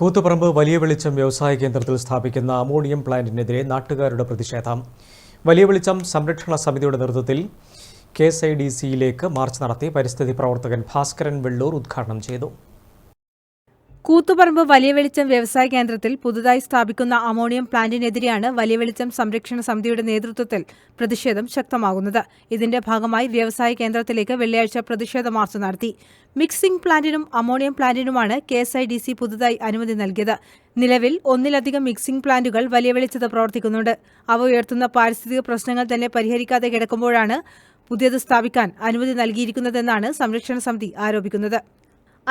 കൂത്തുപറമ്പ് വലിയ വെളിച്ചം വ്യവസായ കേന്ദ്രത്തിൽ സ്ഥാപിക്കുന്ന അമോണിയം പ്ലാന്റിനെതിരെ നാട്ടുകാരുടെ പ്രതിഷേധം. വലിയ വെളിച്ചം സംരക്ഷണ സമിതിയുടെ നേതൃത്വത്തിൽ കെ എസ് ഐ ഡി സിയിലേക്ക് മാർച്ച് നടത്തി പരിസ്ഥിതി പ്രവർത്തകൻ ഭാസ്കരൻ വെള്ളൂർ ഉദ്ഘാടനം ചെയ്തു. കൂത്തുപറമ്പ് വലിയ വെളിച്ചം വ്യവസായ കേന്ദ്രത്തിൽ പുതുതായി സ്ഥാപിക്കുന്ന അമോണിയം പ്ലാന്റിനെതിരെയാണ് വലിയ വെളിച്ചം സംരക്ഷണ സമിതിയുടെ നേതൃത്വത്തിൽ പ്രതിഷേധം ശക്തമാകുന്നത്. ഇതിന്റെ ഭാഗമായി വ്യവസായ കേന്ദ്രത്തിലേക്ക് വെള്ളിയാഴ്ച പ്രതിഷേധ മാർച്ച് നടത്തി. മിക്സിംഗ് പ്ലാന്റിനും ammonium പ്ലാന്റിനുമാണ് K S I D C പുതുതായി അനുമതി നൽകിയത്. നിലവിൽ ഒന്നിലധികം മിക്സിംഗ് പ്ലാന്റുകൾ വലിയ വെളിച്ചത്ത് പ്രവർത്തിക്കുന്നുണ്ട്. അവ ഉയർത്തുന്ന പാരിസ്ഥിതിക പ്രശ്നങ്ങൾ തന്നെ പരിഹരിക്കാതെ കിടക്കുമ്പോഴാണ് പുതിയത് സ്ഥാപിക്കാൻ അനുമതി നൽകിയിരിക്കുന്നതെന്നാണ് സംരക്ഷണ സമിതി ആരോപിക്കുന്നത്.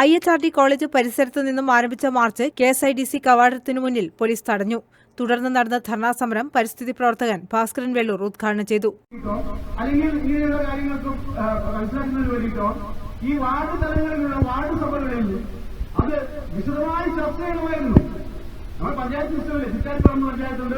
I H R T college പരിസരത്തു നിന്നും ആരംഭിച്ച march K S I D C കവാടത്തിനു മുന്നിൽ പോലീസ് തടഞ്ഞു. തുടർന്ന് നടന്ന ധർണാ സമരം പരിസ്ഥിതി പ്രവർത്തകൻ ഭാസ്കരൻ വെള്ളൂർ ഉദ്ഘാടനം ചെയ്തു. അല്ലെങ്കിൽ കാര്യങ്ങൾക്ക് മനസ്സിലാക്കുന്നതിന് ഈ വാർഡ് തലങ്ങളിലുള്ള വാർഡ് സഭകളിൽ അത് വിശദമായി ചർച്ച ചെയ്യണമായിരുന്നു. നമ്മൾ പഞ്ചായത്ത് സിസ്റ്റമില്ലേ ചിറ്റാരിപ്പറമ്പ് പഞ്ചായത്തുണ്ട്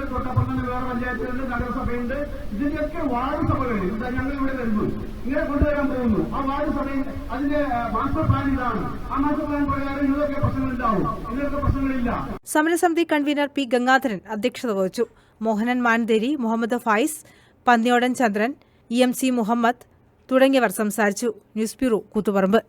തന്നെ വേറെ പഞ്ചായത്തുണ്ട് നഗരസഭയുണ്ട്. ഇതിന്റെയൊക്കെ വാർഡ് സഭകൾ ഇതാ ഞങ്ങൾ ഇവിടെ വരുന്നു. ഇങ്ങനെ കൊണ്ടുവരാൻ പോകുന്നു. ആ വാർഡ് സഭയിൽ അതിന്റെ മാസ്റ്റർ പ്ലാൻ ഇതാണ്. ആ മാസ്റ്റർ പ്ലാൻ പ്രകാരം ഇതൊക്കെ പ്രശ്നങ്ങളുണ്ടാവും ഇങ്ങനത്തെ പ്രശ്നങ്ങളില്ല. സമരസമിതി കൺവീനർ പി ഗംഗാധരൻ അധ്യക്ഷത വഹിച്ചു. Mohanan Mantheri Muhammad Faiz Panniyodan Chandran E M C Muhammad തുടങ്ങിയവർ സംസാരിച്ചു. News bureau Koothuparamba.